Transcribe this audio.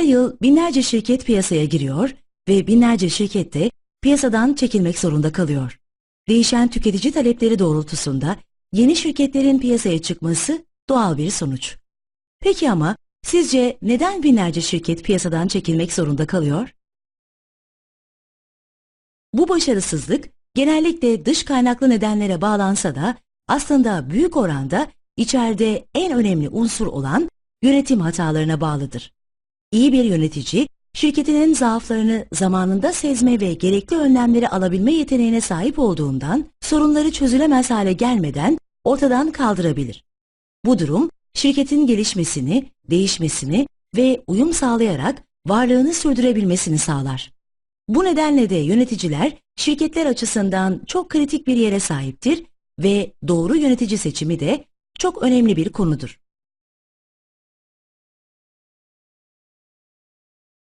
Her yıl binlerce şirket piyasaya giriyor ve binlerce şirket de piyasadan çekilmek zorunda kalıyor. Değişen tüketici talepleri doğrultusunda yeni şirketlerin piyasaya çıkması doğal bir sonuç. Peki ama sizce neden binlerce şirket piyasadan çekilmek zorunda kalıyor? Bu başarısızlık genellikle dış kaynaklı nedenlere bağlansa da aslında büyük oranda içeride en önemli unsur olan yönetim hatalarına bağlıdır. İyi bir yönetici, şirketinin zaaflarını zamanında sezme ve gerekli önlemleri alabilme yeteneğine sahip olduğundan sorunları çözülemez hale gelmeden ortadan kaldırabilir. Bu durum şirketin gelişmesini, değişmesini ve uyum sağlayarak varlığını sürdürebilmesini sağlar. Bu nedenle de yöneticiler şirketler açısından çok kritik bir yere sahiptir ve doğru yönetici seçimi de çok önemli bir konudur.